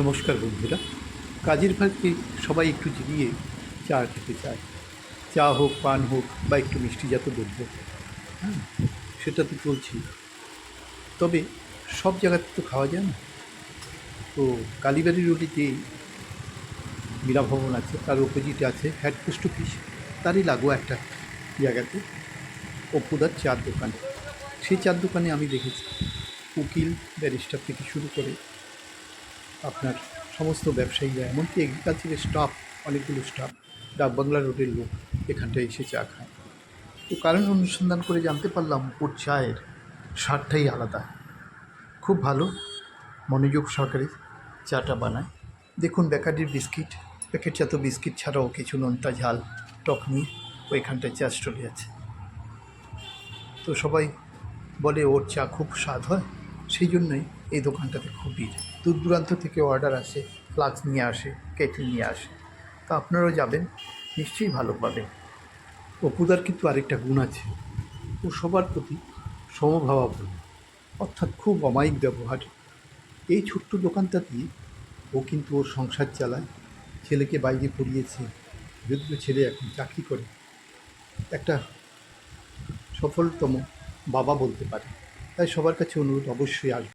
নমস্কার বন্ধুরা। কাজের ফাঁকে সবাই একটু জিরিয়ে চা খেতে চায়। চা হোক, পান হোক, বা একটু মিষ্টিজাত দ্রব্য। হ্যাঁ সেটা তো চলছি তবে সব জায়গাতে তো খাওয়া যায় না। তো কালীবাড়ি রোডে যে মীরা ভবন আছে, তার অপোজিটে আছে হেড পোস্ট অফিস তারই লাগো একটা জায়গাতে অপুদার চার দোকান। সেই চার দোকানে আমি দেখেছি উকিল ব্যারিস্টার থেকে শুরু করে আপনার সমস্ত ব্যবসায়ীরা, এমনকি এগ্রিকালচারের স্টাফ অনেকগুলো স্টাফ ডাকবাংলা রোডের লোক, এখানটায় এসে চা খায়। তো কারণ অনুসন্ধান করে জানতে পারলাম, ওর চায়ের স্বাদটাই আলাদা। খুব ভালো, মনোযোগ সহকারে চাটা বানায়। দেখুন, বেকারির বিস্কিট প্যাকেট জাত বিস্কিট ছাড়াও কিছু নোনতা ঝাল, টক নিয়ে ওইখানটায় চা চলে আছে। তো সবাই বলে, ওর চা খুব স্বাদ হয়? সেই জন্যই এই দোকানটাতে খুব ভিড়। দূর দূরান্ত থেকে অর্ডার আসে ফ্লাক্স নিয়ে আসে কেটলি নিয়ে আসে। তা আপনারাও যাবেন, নিশ্চয়ই ভালো পাবেন। অপুদার কিন্তু আরেকটা গুণ আছে। ও সবার প্রতি সমভাবাপন্ন, অর্থাৎ খুব অমায়িক ব্যবহার। এই ছোট্ট দোকানটা দিয়ে ও কিন্তু ওর সংসার চালায়। ছেলেকে বাইরে পড়িয়েছে যদিও ছেলে এখন চাকরি করে। একটা সফলতম বাবা বলতে পারে। তাই সবার কাছে অনুরোধ অবশ্যই আসবে।